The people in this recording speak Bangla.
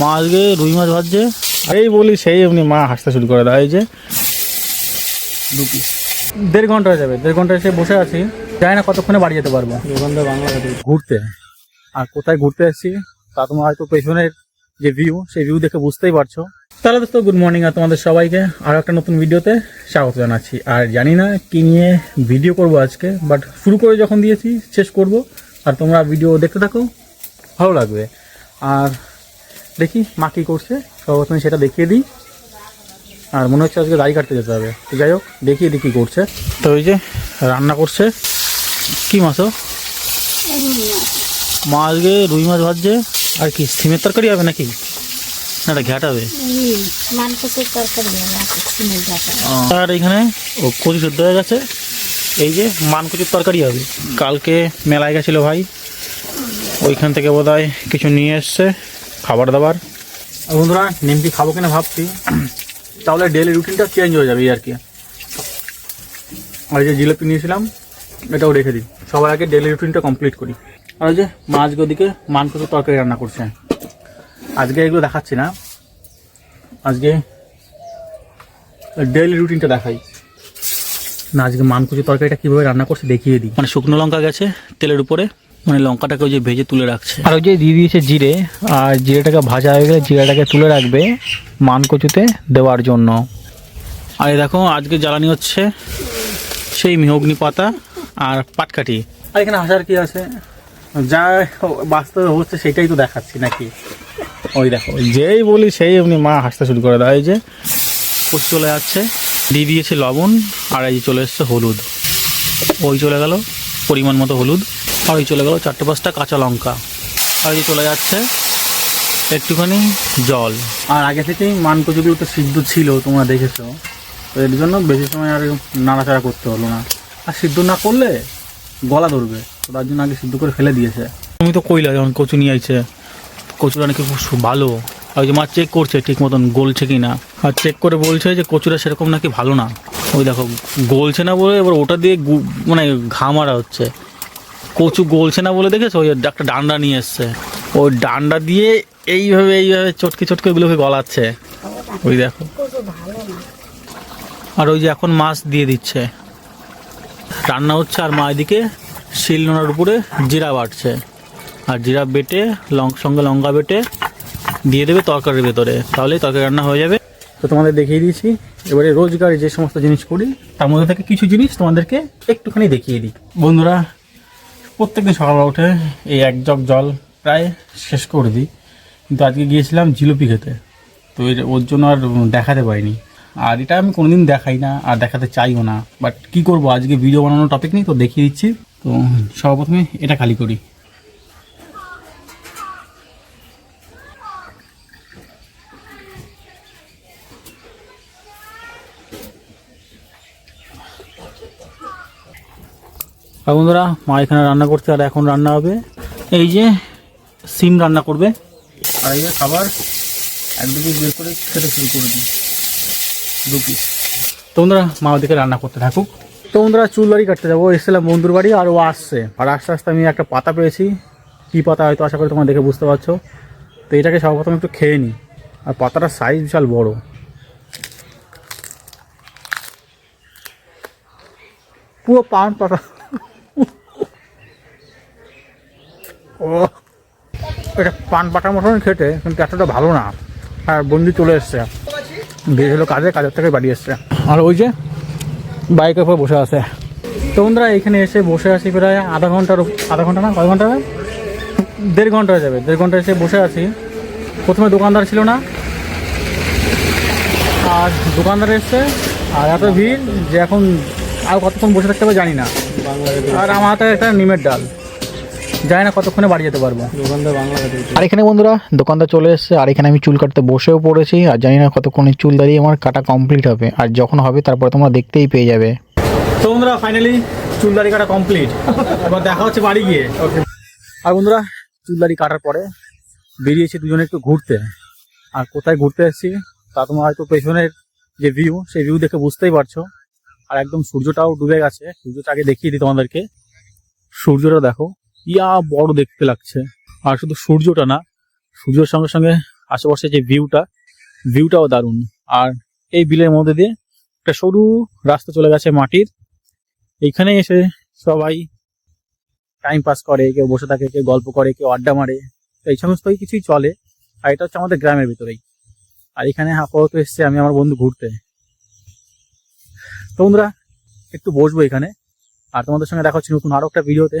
মা আজকে রুই মাছ ভাজছে। এই বলি সেই এমনি মা হাসতে শুরু করে দেয় যে দু পিস দেড় ঘণ্টা যাবে, দেড় ঘণ্টা এসে বসে আছি। জানি না কতক্ষণে বাড়ি যেতে পারব। ঘণ্টা বাংলা ঘুরতে। আর কোথায় ঘুরতে এসেছি, তা তোমার হয়তো পেছনের যে ভিউ সেই ভিউ দেখে বুঝতেই পারছ। তাহলে তো গুড মর্নিং আর তোমাদের সবাইকে। আরও একটা নতুন ভিডিওতে স্বাগত জানাচ্ছি। আর জানি না কি নিয়ে ভিডিও করব আজকে বাট শুরু করে যখন দিয়েছি, শেষ করব। আর তোমরা ভিডিও দেখতে থাকো, ভালো লাগবে। আর দেখি মা কী করছে। সর্বপ্রথমে সেটা দেখিয়ে দিই। আর মনে হচ্ছে আজকে দাড়ি কাটতে যেতে হবে। তো যাই হোক, দেখিয়ে দিই কী করছে। তো ওই যে রান্না করছে। কি মাছও মা আজকে রুই মাছ ভাজছে। আর কি, সিমের তরকারি হবে নাকি? না, এটা ঘ্যাট হবে। আর এখানে ও কচু সেদ্ধ হয়ে গেছে। এই যে মানকচুর তরকারি হবে। কালকে মেলায় গেছিল ভাই। ওইখান থেকে বোধ কিছু নিয়ে এসছে খাবার দাবার। বন্ধুরা নিমকি খাব কিনা ভাবছি। তাহলে ডেলি রুটিনটা চেঞ্জ হয়ে যাবে এই আর কি। আর যে জিলেপি নিয়েছিলাম এটাও রেখে দিই। সবার আগে ডেলি রুটিনটা কমপ্লিট করি। আর ওই যে মা আজকে ওদিকে মানকচুর তরকারি রান্না করছে। আজকে এগুলো দেখাচ্ছি না। আজকে ডেইলি রুটিনটা দেখাই। না আজকে মানকুচি তরকারিটা কীভাবে রান্না করছে দেখিয়ে দিই। মানে শুকনো লঙ্কা গেছে তেলের উপরে। মানে লঙ্কাটাকে ওই যে ভেজে তুলে রাখছে। আর ওই যে দিয়ে দিয়েছে জিরে আর জিরেটাকে ভাজা হয়ে গেলে জিরেটাকে তুলে রাখবে মানকচুতে দেওয়ার জন্য। আর এই দেখো আজকে জ্বালানি হচ্ছে সেই মেহগ্নি পাতা আর পাটকাঠি। আর এখানে হাসার কি আছে? যা বাস্তবে হচ্ছে সেটাই তো দেখাচ্ছি নাকি? ওই দেখো যেই বলি সেই এমনি মা হাসতে শুরু করে দেয় এই যে। কচু চলে যাচ্ছে দিয়ে দিয়েছে লবণ আর এই যে চলে এসছে হলুদ। ওই চলে গেল পরিমাণ মতো হলুদ। আর ওই চলে গেল, চারটে পাঁচটা কাঁচা লঙ্কা। আর যে চলে যাচ্ছে, একটুখানি জল। আর আগে থেকেই মানকচুগুলো তো সিদ্ধ ছিল, তোমরা দেখেছ, তো এর জন্য বেশি সময় আর নাড়াচাড়া করতে হলো না। আর সিদ্ধ না করলে গলা ধরবে তার জন্য আগে সিদ্ধ করে ফেলে দিয়েছে। তুমি তো কইলা যখন কচু নিয়ে আইছে, কচুরা নাকি খুব ভালো। আর ওই যে মা চেক করছে ঠিক মতন গলছে কি না আর চেক করে বলছে যে কচুরা সেরকম নাকি ভালো না। ওই দেখো, গলছে না বলে এবার ওটা দিয়ে মানে ঘামারা হচ্ছে। কচু গলছে না বলে দেখেছ? ওই একটা ডান্ডা নিয়ে এসছে। ওই ডান্ডা দিয়ে এইভাবে এইভাবে চটকে চটকে ওগুলোকে গলাচ্ছে। ওই দেখো। আর ওই যে এখন মাছ দিয়ে দিচ্ছে। রান্না হচ্ছে আর মা এদিকে শিল নোনার উপরে জিরা বাটছে। আর জিরা বেটে, লং সঙ্গে লঙ্কা বেটে দিয়ে দেবে তরকারির ভেতরে। তাহলেই তরকারি রান্না হয়ে যাবে। তো তোমাদের দেখিয়ে দিয়েছি। এবারে রোজগার যে সমস্ত জিনিস করি, তার মধ্যে থেকে কিছু জিনিস তোমাদেরকে একটুখানি দেখিয়ে দিই। বন্ধুরা প্রত্যেকদিন সকালবেলা উঠে এই এক জগ জল প্রায় শেষ করে দিই। কিন্তু আজকে গিয়েছিলাম জিলিপি খেতে। তো এর- ওর জন্য আর দেখাতে পারিনি। আর এটা আমি কোনোদিন দেখাই না, আর দেখাতে চাইও না। বাট কি করব, আজকে ভিডিও বানানোর টপিক নেই, তো দেখিয়ে দিচ্ছি। তো সর্বপ্রথমে এটা খালি করি। আর বন্ধুরা, মা এখানে রান্না করছে আর এখন রান্না হবে। এই যে সিম রান্না করবে। আর এই যে খাবার একদিকে বের করে খেতে শুরু করে দিই। দু পিস তো বন্ধুরা, মা ওদিকে রান্না করতে থাকুক। তো বন্ধুরা, চুল বাড়ি কাটতে যাব। এসেছিলাম বন্ধুর বাড়ি আর ও আসছে। আর আস্তে আস্তে আমি একটা পাতা পেয়েছি। কী পাতা হয়তো আশা করি তোমরা দেখে বুঝতে পারছ। তো এটাকে সর্বপ্রথম একটু খেয়ে নিই। আর পাতাটার সাইজ বিশাল বড়। পুরো পান পাতা। ও, এটা পান পাটার মতন খেতে, কিন্তু এতটা ভালো না। আর বন্দি চলে এসছে। গিয়েছিল কাজে, কাজের থেকে বাড়ি এসছে। আর ওই যে বাইকের উপর বসে আছে। তো বন্ধুরা, এখানে এসে বসে আছি প্রায় আধা ঘণ্টার আধা ঘণ্টা না, কয় ঘণ্টা? দেড় ঘণ্টা হয়ে যাবে। দেড় ঘণ্টা এসে বসে আছি। প্রথমে দোকানদার ছিল না। আর দোকানদার এসছে। আর এত ভিড় যে এখন আর কতক্ষণ বসে থাকতে হবে জানি না। আর আমার হাতে একটা নিমের ডাল। জানি না কতক্ষণে বাড়ি যেতে পারব। দোকানদার বাংলা আর এখানে বন্ধুরা দোকানদার চলে এসেছে আর এখানে আমি চুল কাটতে বসেও পড়েছি আর জানি না কতক্ষণে চুল দাঁড়িয়ে আমার কাটা কমপ্লিট হবে। আর যখন হবে তারপরে তোমরা দেখতেই পেয়ে যাবে। তো বন্ধুরা ফাইনালি চুল দাড়ি কাটা কমপ্লিট এবার দেখা হচ্ছে বাড়ি গিয়ে। আর বন্ধুরা চুল দাড়ি কাটার পরে বেরিয়েছি দুজনে একটু ঘুরতে। আর কোথায় ঘুরতে এসেছি তা তোমরা হয়তো পেছনের যে ভিউ সেই ভিউ দেখে বুঝতেই পারছ। আর একদম সূর্যটাও ডুবে গেছে। সূর্যটা আগে দেখিয়ে দিই তোমাদেরকে। সূর্যটা দেখো ইয়া বড় দেখতে লাগছে। আর শুধু সূর্যটা না, সূর্যের সঙ্গে সঙ্গে আশেপাশে যে ভিউটা ভিউটাও দারুণ। আর এই বিলের মধ্যে দিয়ে একটা সরু রাস্তা চলে গেছে মাটির। এইখানে এসে সবাই টাইম পাস করে, কেউ বসে থাকে, কেউ গল্প করে, কেউ আড্ডা মারে। তো এই সমস্তই কিছুই চলে, আর এটা হচ্ছে আমাদের গ্রামের ভিতরেই। আর এখানে আপাতত এসছে আমি আমার বন্ধু ঘুরতে। তো বন্ধুরা, একটু বসবো এখানে। আর তোমাদের সঙ্গে দেখা হচ্ছে নতুন আরও একটা ভিডিওতে